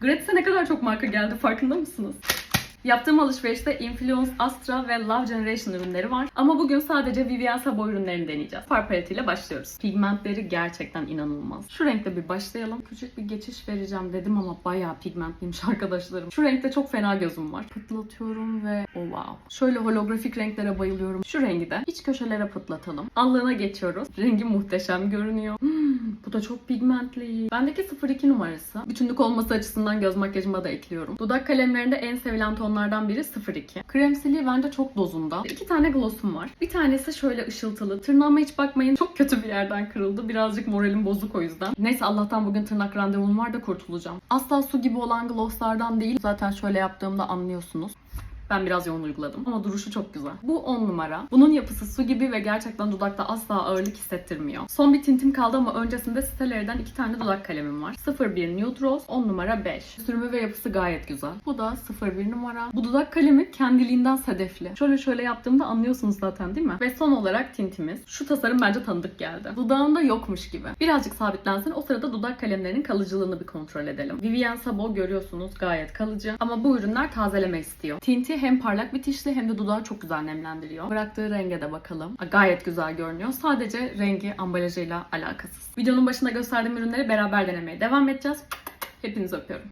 Gratis'e ne kadar çok marka geldi farkında mısınız? Yaptığım alışverişte Influence, Astra ve Love Generation ürünleri var. Ama bugün sadece Vivienne Sabo ürünlerini deneyeceğiz. Far paletiyle başlıyoruz. Pigmentleri gerçekten inanılmaz. Şu renkte bir başlayalım. Küçük bir geçiş vereceğim dedim ama bayağı pigmentliymiş arkadaşlarım. Şu renkte çok fena gözüm var. Pıtlatıyorum ve oh wow. Şöyle holografik renklere bayılıyorum. Şu rengi de iç köşelere pıtlatalım. Allığına geçiyoruz. Rengi muhteşem görünüyor. Hmm, bu da çok pigmentli. Bendeki 02 numarası. Bütünlük olması açısından göz makyajıma da ekliyorum. Dudak kalemlerinde en sevilen tonlardan biri 02. Kremsiliği bence çok dozunda. İki tane glossum var. Bir tanesi şöyle ışıltılı. Tırnağıma hiç bakmayın. Çok kötü bir yerden kırıldı. Birazcık moralim bozuk o yüzden. Neyse Allah'tan bugün tırnak randevum var da kurtulacağım. Asla su gibi olan glosslardan değil. Zaten şöyle yaptığımda anlıyorsunuz. Ben biraz yoğun uyguladım ama duruşu çok güzel. Bu 10 numara. Bunun yapısı su gibi ve gerçekten dudakta asla ağırlık hissettirmiyor. Son bir tintim kaldı ama öncesinde Steller'den iki tane dudak kalemim var. 01 Nude Rose, 10 numara 5. Sürümü ve yapısı gayet güzel. Bu da 01 numara. Bu dudak kalemi kendiliğinden sedefli. Şöyle şöyle yaptığımda anlıyorsunuz zaten değil mi? Ve son olarak tintimiz. Şu tasarım bence tanıdık geldi. Dudağında yokmuş gibi. Birazcık sabitlensin. O sırada dudak kalemlerinin kalıcılığını bir kontrol edelim. Vivienne Sabo görüyorsunuz gayet kalıcı. Ama bu ürünler tazeleme istiyor. Tinti hem parlak bitişli hem de dudağı çok güzel nemlendiriyor. Bıraktığı renge de bakalım. Gayet güzel görünüyor. Sadece rengi ambalajıyla alakasız. Videonun başında gösterdiğim ürünleri beraber denemeye devam edeceğiz. Hepinizi öpüyorum.